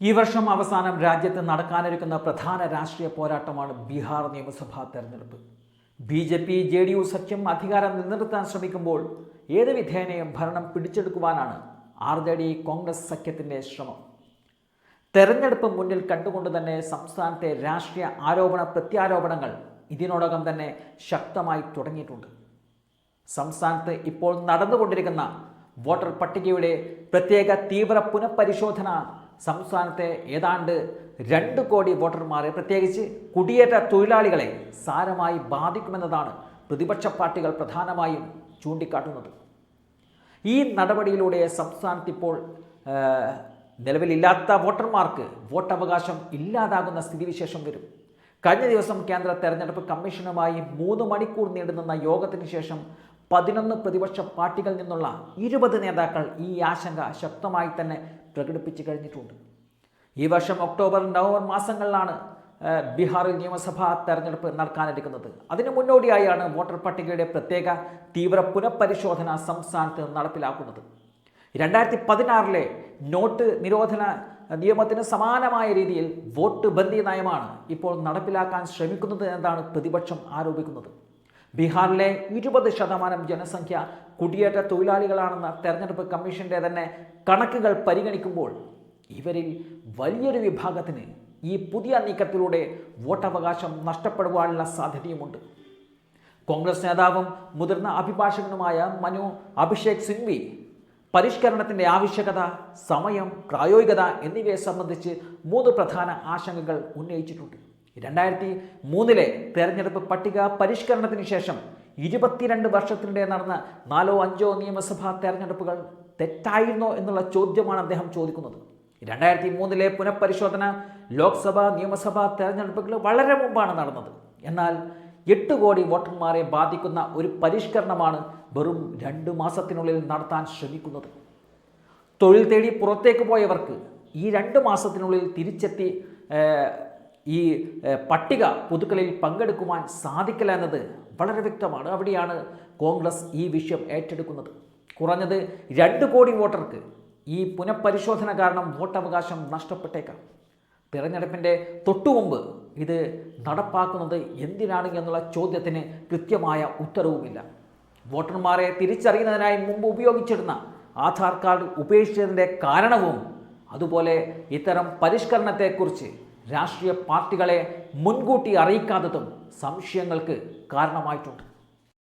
ഈ വർഷം അവസാനം രാജ്യത്ത് നടക്കാനിരിക്കുന്ന പ്രധാന രാഷ്ട്രീയ പോരാട്ടമാണ് ബീഹാർ നിയമസഭാ തെരഞ്ഞെടുപ്പ്. B J P J D U സഖ്യം അധികാരം നിലനിർത്താൻ ശ്രമിക്കുമ്പോൾ ഏത് വിധേനയും ഭരണം പിടിച്ചെടുക്കുവാനാണ് ആർ ജെ ഡി കോൺഗ്രസ് സഖ്യത്തിന്റെ ശ്രമം. തെരഞ്ഞെടുപ്പ് മുന്നിൽ കണ്ടുകൊണ്ട് തന്നെ സംസ്ഥാനത്തെ രാഷ്ട്രീയ ആരോപണ പ്രത്യാരോപണങ്ങൾ ഇതിനോടകം തന്നെ ശക്തമായി തുടങ്ങിയിട്ടുണ്ട്. സംസ്ഥാനത്ത് ഇപ്പോൾ നടന്നുകൊണ്ടിരിക്കുന്ന വോട്ടർ പട്ടികയുടെ പ്രത്യേക തീവ്ര പുനഃപരിശോധന സംസ്ഥാനത്തെ ഏതാണ്ട് രണ്ട് കോടി വോട്ടർമാരെ പ്രത്യേകിച്ച് കുടിയേറ്റ തൊഴിലാളികളെ സാരമായി ബാധിക്കുമെന്നതാണ് പ്രതിപക്ഷ പാർട്ടികൾ പ്രധാനമായും ചൂണ്ടിക്കാട്ടുന്നത്. ഈ നടപടിയിലൂടെ സംസ്ഥാനത്ത് ഇപ്പോൾ നിലവിലില്ലാത്ത വോട്ടർമാർക്ക് വോട്ടവകാശം ഇല്ലാതാകുന്ന സ്ഥിതിവിശേഷം വരും. കഴിഞ്ഞ ദിവസം കേന്ദ്ര തെരഞ്ഞെടുപ്പ് കമ്മീഷനുമായി മൂന്ന് മണിക്കൂർ നീണ്ടുനിന്ന യോഗത്തിന് ശേഷം പതിനൊന്ന് പ്രതിപക്ഷ പാർട്ടികളിൽ നിന്നുള്ള ഇരുപത് നേതാക്കൾ ഈ ആശങ്ക ശക്തമായി തന്നെ പ്രകടിപ്പിച്ചു കഴിഞ്ഞിട്ടുണ്ട്. ഈ വർഷം ഒക്ടോബർ നവംബർ മാസങ്ങളിലാണ് ബീഹാറിൽ നിയമസഭാ തെരഞ്ഞെടുപ്പ് നടക്കാനിരിക്കുന്നത്. അതിനു മുന്നോടിയായാണ് വോട്ടർ പട്ടികയുടെ പ്രത്യേക തീവ്ര പുനഃപരിശോധന സംസ്ഥാനത്ത് നടപ്പിലാക്കുന്നത്. രണ്ടായിരത്തി പതിനാറിലെ നോട്ട് നിരോധന നിയമത്തിന് സമാനമായ രീതിയിൽ വോട്ട് ബന്ദി നയമാണ് ഇപ്പോൾ നടപ്പിലാക്കാൻ ശ്രമിക്കുന്നത് എന്നതാണ് പ്രതിപക്ഷം ആരോപിക്കുന്നത്. ബീഹാറിലെ ഇരുപത് ശതമാനം ജനസംഖ്യ കുടിയേറ്റ തൊഴിലാളികളാണെന്ന തെരഞ്ഞെടുപ്പ് കമ്മീഷന്റെ തന്നെ കണക്കുകൾ പരിഗണിക്കുമ്പോൾ ഇവരിൽ വലിയൊരു വിഭാഗത്തിന് ഈ പുതിയ നീക്കത്തിലൂടെ വോട്ടവകാശം നഷ്ടപ്പെടുവാനുള്ള സാധ്യതയുമുണ്ട്. കോൺഗ്രസ് നേതാവും മുതിർന്ന അഭിഭാഷകനുമായ മനു അഭിഷേക് സിംഗ്വി പരിഷ്കരണത്തിന്റെ ആവശ്യകത സമയം പ്രായോഗികത എന്നിവയെ സംബന്ധിച്ച് മൂന്ന് പ്രധാന ആശങ്കകൾ ഉന്നയിച്ചിട്ടുണ്ട്. രണ്ടായിരത്തി മൂന്നിലെ തെരഞ്ഞെടുപ്പ് പട്ടിക പരിഷ്കരണത്തിന് ശേഷം ഇരുപത്തിരണ്ട് വർഷത്തിനിടെ നടന്ന നാലോ അഞ്ചോ നിയമസഭാ തെരഞ്ഞെടുപ്പുകൾ തെറ്റായിരുന്നോ എന്നുള്ള ചോദ്യമാണ് അദ്ദേഹം ചോദിക്കുന്നത്. രണ്ടായിരത്തി മൂന്നിലെ പുനഃപരിശോധന ലോക്സഭാ നിയമസഭാ തെരഞ്ഞെടുപ്പുകൾ വളരെ മുമ്പാണ് നടന്നത്. എന്നാൽ എട്ട് കോടി വോട്ടർമാരെ ബാധിക്കുന്ന ഒരു പരിഷ്കരണമാണ് വെറും രണ്ട് മാസത്തിനുള്ളിൽ നടത്താൻ ശ്രമിക്കുന്നത്. തൊഴിൽ തേടി പുറത്തേക്ക് പോയവർക്ക് ഈ രണ്ട് മാസത്തിനുള്ളിൽ തിരിച്ചെത്തി ഈ പട്ടിക പുതുക്കലിൽ പങ്കെടുക്കുവാൻ സാധിക്കില്ല എന്നത് വളരെ വ്യക്തമാണ്. അവിടെയാണ് കോൺഗ്രസ് ഈ വിഷയം ഏറ്റെടുക്കുന്നത്. കുറഞ്ഞത് രണ്ട് കോടി വോട്ടർക്ക് ഈ പുനഃപരിശോധന കാരണം വോട്ടവകാശം നഷ്ടപ്പെട്ടേക്കാം. തിരഞ്ഞെടുപ്പിന്റെ തൊട്ടുമുമ്പ് ഇത് നടപ്പാക്കുന്നത് എന്തിനാണ് എന്നുള്ള ചോദ്യത്തിന് കൃത്യമായ ഉത്തരവുമില്ല. വോട്ടർമാരെ തിരിച്ചറിയുന്നതിനായി മുമ്പ് ഉപയോഗിച്ചിരുന്ന ആധാർ കാർഡ് ഉപേക്ഷിച്ചതിന്റെ കാരണവും അതുപോലെ ഇത്തരം പരിഷ്കരണത്തെക്കുറിച്ച് രാഷ്ട്രീയ പാർട്ടികളെ മുൻകൂട്ടി അറിയിക്കാത്തതും സംശയങ്ങൾക്ക് കാരണമായിട്ടുണ്ട്.